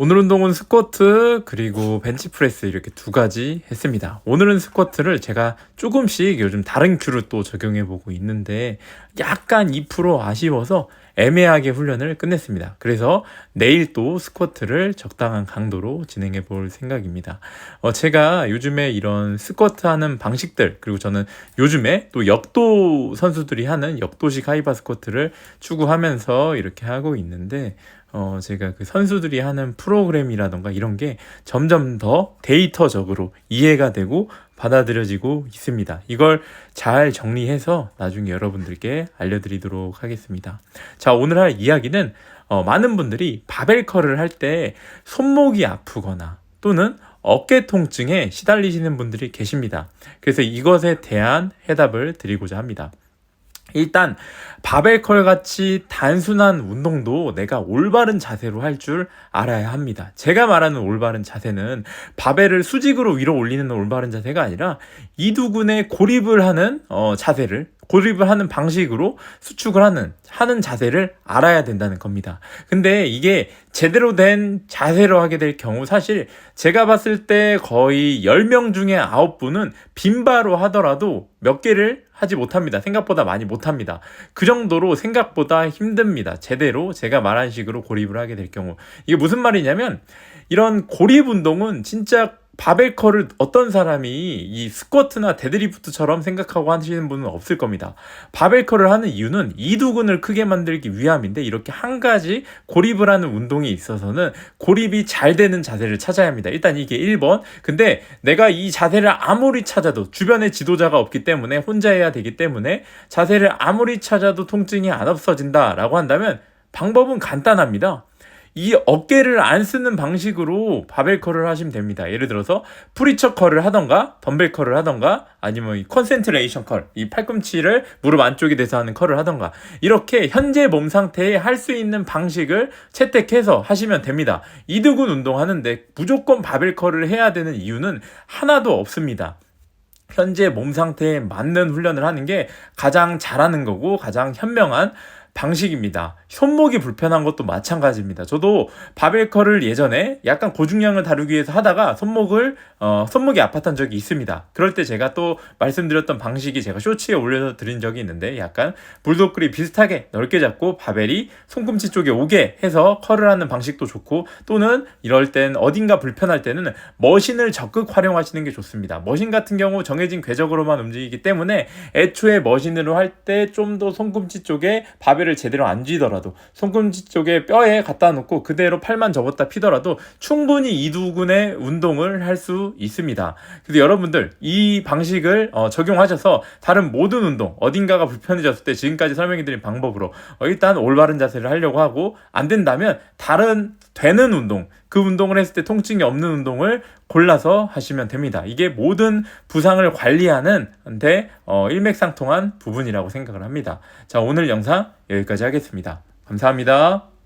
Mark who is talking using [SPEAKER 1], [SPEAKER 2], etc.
[SPEAKER 1] 오늘 운동은 스쿼트 그리고 벤치프레스 이렇게 두 가지 했습니다. 오늘은 스쿼트를 제가 조금씩 요즘 다른 큐를 또 적용해 보고 있는데 약간 2% 아쉬워서 애매하게 훈련을 끝냈습니다. 그래서 내일 또 스쿼트를 적당한 강도로 진행해 볼 생각입니다. 어, 제가 요즘에 이런 스쿼트 하는 방식들 그리고 저는 요즘에 또 역도 선수들이 하는 역도식 하이바 스쿼트를 추구하면서 이렇게 하고 있는데 어, 제가 그 선수들이 하는 프로그램이라던가 이런 게 점점 더 데이터적으로 이해가 되고 받아들여지고 있습니다. 이걸 잘 정리해서 나중에 여러분들께 알려드리도록 하겠습니다. 자, 오늘 할 이야기는 어, 많은 분들이 바벨 컬을 할 때 손목이 아프거나 또는 어깨 통증에 시달리시는 분들이 계십니다. 그래서 이것에 대한 해답을 드리고자 합니다. 일단 바벨컬 같이 단순한 운동도 내가 올바른 자세로 할 줄 알아야 합니다. 제가 말하는 올바른 자세는 바벨을 수직으로 위로 올리는 올바른 자세가 아니라 이두근에 고립을 하는 어, 자세를 고립을 하는 방식으로 수축을 하는 하는 자세를 알아야 된다는 겁니다. 근데 이게 제대로 된 자세로 하게 될 경우 사실 제가 봤을 때 거의 10명 중에 9분은 빈바로 하더라도 몇 개를 하지 못합니다. 생각보다 많이 못합니다. 그 정도로 생각보다 힘듭니다. 제대로 제가 말한 식으로 고립을 하게 될 경우. 이게 무슨 말이냐면 이런 고립 운동은 진짜 바벨컬을 어떤 사람이 이 스쿼트나 데드리프트처럼 생각하고 하시는 분은 없을 겁니다. 바벨컬을 하는 이유는 이두근을 크게 만들기 위함인데 이렇게 한 가지 고립을 하는 운동이 있어서는 고립이 잘 되는 자세를 찾아야 합니다. 일단 이게 1번. 근데 내가 이 자세를 아무리 찾아도 주변에 지도자가 없기 때문에 혼자 해야 되기 때문에 자세를 아무리 찾아도 통증이 안 없어진다라고 한다면 방법은 간단합니다. 이 어깨를 안 쓰는 방식으로 바벨 컬을 하시면 됩니다. 예를 들어서 프리처 컬을 하던가 덤벨 컬을 하던가 아니면 이 컨센트레이션 컬, 이 팔꿈치를 무릎 안쪽에 대서 하는 컬을 하던가 이렇게 현재 몸 상태에 할 수 있는 방식을 채택해서 하시면 됩니다. 이두근 운동하는데 무조건 바벨 컬을 해야 되는 이유는 하나도 없습니다. 현재 몸 상태에 맞는 훈련을 하는 게 가장 잘하는 거고 가장 현명한 방식입니다. 손목이 불편한 것도 마찬가지입니다. 저도 바벨컬을 예전에 약간 고중량을 다루기 위해서 하다가 손목을 어, 손목이 아팠던 적이 있습니다. 그럴 때 제가 또 말씀드렸던 방식이 제가 쇼츠에 올려서 드린 적이 있는데 약간 불독글이 비슷하게 넓게 잡고 바벨이 손꿈치 쪽에 오게 해서 컬을 하는 방식도 좋고 또는 이럴 땐 어딘가 불편할 때는 머신을 적극 활용하시는 게 좋습니다. 머신 같은 경우 정해진 궤적으로만 움직이기 때문에 애초에 머신으로 할 때 좀 더 손꿈치 쪽에 바벨 을 제대로 안 쥐더라도 손꿈치 쪽에 뼈에 갖다 놓고 그대로 팔만 접었다 피더라도 충분히 이두근의 운동을 할 수 있습니다. 그래서 여러분들 이 방식을 어, 적용하셔서 다른 모든 운동 어딘가가 불편해졌을 때 지금까지 설명해드린 방법으로 어, 일단 올바른 자세를 하려고 하고 안 된다면 다른 되는 운동 그 운동을 했을 때 통증이 없는 운동을 골라서 하시면 됩니다. 이게 모든 부상을 관리하는 데 어, 일맥상통한 부분이라고 생각을 합니다. 자 오늘 영상 여기까지 하겠습니다. 감사합니다.